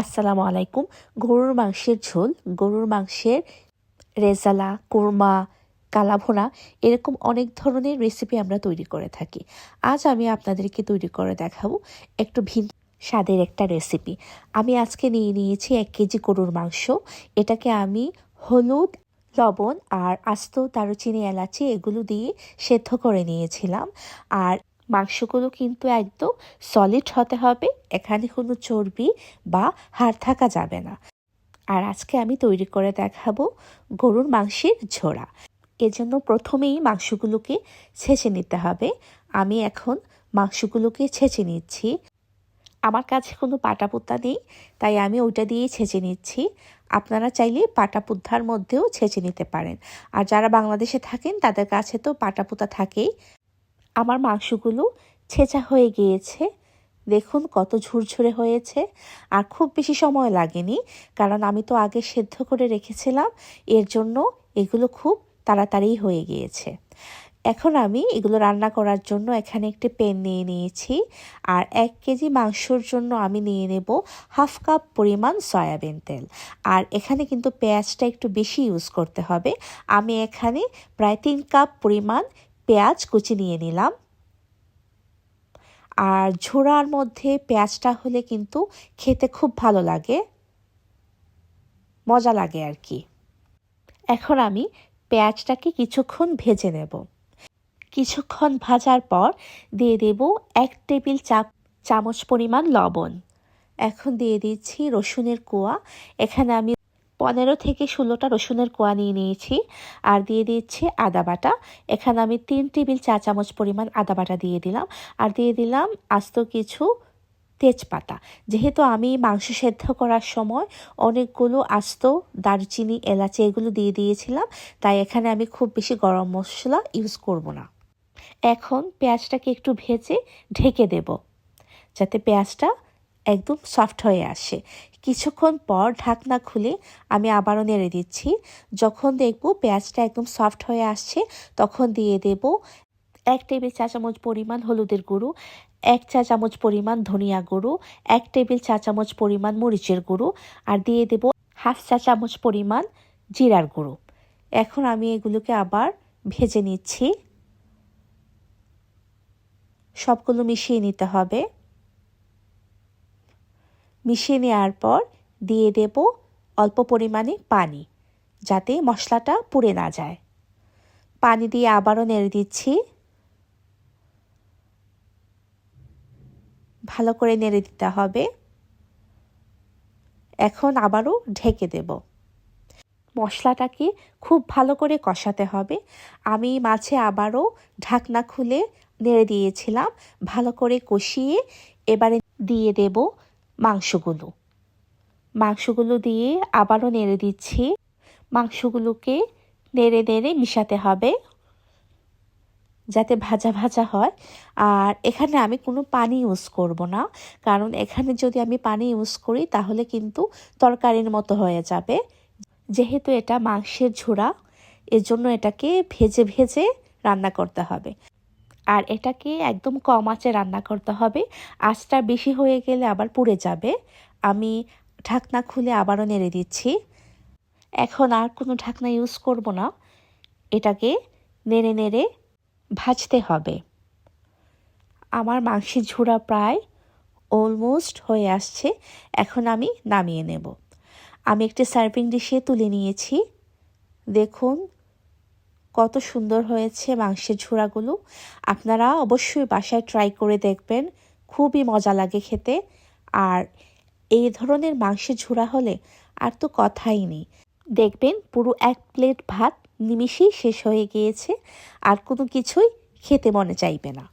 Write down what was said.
আসসালামু আলাইকুম। গরুর মাংসের ঝোল, গরুর মাংসের রেজালা, কোরমা, কালাভোনা, এরকম অনেক ধরনের রেসিপি আমরা তৈরি করে থাকি। আজ আমি আপনাদেরকে তৈরি করে দেখাবো একটু ভিন্ন স্বাদের একটা রেসিপি আমি আজকে নিয়ে নিয়েছি এক কেজি গরুর মাংস। এটাকে আমি হলুদ, লবণ আর আস্ত দারুচিনি এলাচি এগুলো দিয়ে সেদ্ধ করে নিয়েছিলাম। আর মাংসগুলো কিন্তু একদম সলিড হতে হবে, এখানে কোনো চর্বি বা হাড় থাকা যাবে না। আর আজকে আমি তৈরি করে দেখাবো গরুর মাংসের ঝোড়া। এজন্য প্রথমেই মাংসগুলোকে ছেঁচে নিতে হবে। আমি এখন মাংসগুলোকে ছেঁচে নিচ্ছি। আমার কাছে কোনো পাটাপুত্তা নেই, তাই আমি ওইটা দিয়েই ছেঁচে নিচ্ছি। আপনারা চাইলে পাটাপুদ্ধার মধ্যেও ছেঁচে নিতে পারেন। আর যারা বাংলাদেশে থাকেন, তাদের কাছে তো পাটাপুতা থাকেই। আমার মাংসগুলো ছেঁচা হয়ে গিয়েছে। দেখুন কত ঝুরঝুরে হয়েছে। আর খুব বেশি সময় লাগেনি, কারণ আমি তো আগে সেদ্ধ করে রেখেছিলাম। এর জন্য এগুলো খুব তাড়াতাড়ি হয়ে গিয়েছে। এখন আমি এগুলো রান্না করার জন্য এখানে একটি পেন নিয়ে নিয়েছি। আর এক কেজি মাংসর জন্য আমি নিয়ে নেব হাফ কাপ পরিমাণ সয়াবিন তেল। আর এখানে কিন্তু পেঁয়াজটা একটু বেশি ইউজ করতে হবে। আমি এখানে প্রায় তিন কাপ পরিমাণ পেঁয়াজ কুচি নিয়ে নিলাম। আর ঝোড়ার মধ্যে পেঁয়াজটা হলে কিন্তু খেতে খুব ভালো লাগে। মজা লাগে আর কি। এখন আমি পেঁয়াজটাকে কিছুক্ষণ ভেজে নেব। কিছুক্ষণ ভাজার পর দিয়ে দেব এক টেবিল চা, চামচ পরিমাণ লবণ। এখন দিয়ে দিচ্ছি রসুনের কোয়া। এখানে আমি পনেরো থেকে ষোলোটা রসুনের কোয়া নিয়ে নিয়েছি। আর দিয়ে দিচ্ছি আদা বাটা। এখানে আমি তিন টেবিল চা চামচ পরিমাণ আদা বাটা দিয়ে দিলাম। আর দিয়ে দিলাম আস্ত কিছু তেজপাতা। যেহেতু আমি মাংস সেদ্ধ করার সময় অনেকগুলো আস্ত দারচিনি, এলাচি এগুলো দিয়ে দিয়েছিলাম, তাই এখানে আমি খুব বেশি গরম মশলা ইউজ করব না। এখন পেঁয়াজটাকে একটু ভেজে ঢেকে দেব, যাতে পেঁয়াজটা একদম সফট হয়ে আসে। কিছুক্ষণ পর ঢাকনা খুলে আমি আবারও নেড়ে দিচ্ছি। যখন দেখব পেঁয়াজটা একদম সফট হয়ে আসছে, তখন দিয়ে দেব এক টেবিল চা চামচ পরিমাণ হলুদের গুঁড়ো, এক চা চামচ পরিমাণ ধনিয়া গুঁড়ো, এক টেবিল চা চামচ পরিমাণ মরিচের গুঁড়ো, আর দিয়ে দেব হাফ চা চামচ পরিমাণ জিরার গুঁড়ো। এখন আমি এগুলোকে আবার ভেজে নিচ্ছি। সবগুলো মিশিয়ে নিতে হবে। মিশিয়ে নেওয়ার পর দিয়ে দেব অল্প পরিমাণে পানি, যাতে মশলাটা পুড়ে না যায়। পানি দিয়ে আবারও নেড়ে দিচ্ছি। ভালো করে নেড়ে দিতে হবে। এখন আবারও ঢেকে দেব। মশলাটাকে খুব ভালো করে কষাতে হবে। আমি মাছে আবারও ঢাকনা খুলে নেড়ে দিয়েছিলাম। ভালো করে কষিয়ে এবারে দিয়ে দেব মাংসগুলো। মাংসগুলো দিয়ে আবারও নেড়ে দিচ্ছি। মাংসগুলোকে নেড়ে নেড়ে মিশাতে হবে যাতে ভাজা ভাজা হয়। আর এখানে আমি কোনো পানি ইউজ করব না, কারণ এখানে যদি আমি পানি ইউজ করি তাহলে কিন্তু তরকারির মতো হয়ে যাবে। যেহেতু এটা মাংসের ঝোড়া, এজন্য এটাকে ভেজে ভেজে রান্না করতে হবে। আর এটাকে একদম কম আঁচে রান্না করতে হবে। আঁচটা বেশি হয়ে গেলে আবার পুড়ে যাবে। আমি ঢাকনা খুলে আবারও নেড়ে দিচ্ছি। এখন আর কোনো ঢাকনা ইউজ করব না। এটাকে নেড়ে নেড়ে ভাজতে হবে। আমার মাংসের ঝোড়া প্রায় অলমোস্ট হয়ে আসছে। এখন আমি নামিয়ে নেব। আমি একটি সার্ভিং ডিশে তুলে নিয়েছি। দেখুন কত সুন্দর হয়েছে মাংসের ঝোড়াগুলো। আপনারা অবশ্যই বাসায় ট্রাই করে দেখবেন। খুবই মজা লাগে খেতে। আর এই ধরনের মাংসের ঝোড়া হলে আর তো কথাই নেই। দেখবেন পুরো এক প্লেট ভাত নিমিশেই শেষ হয়ে গিয়েছে। আর কোনো কিছুই খেতে মনে চাইবে না।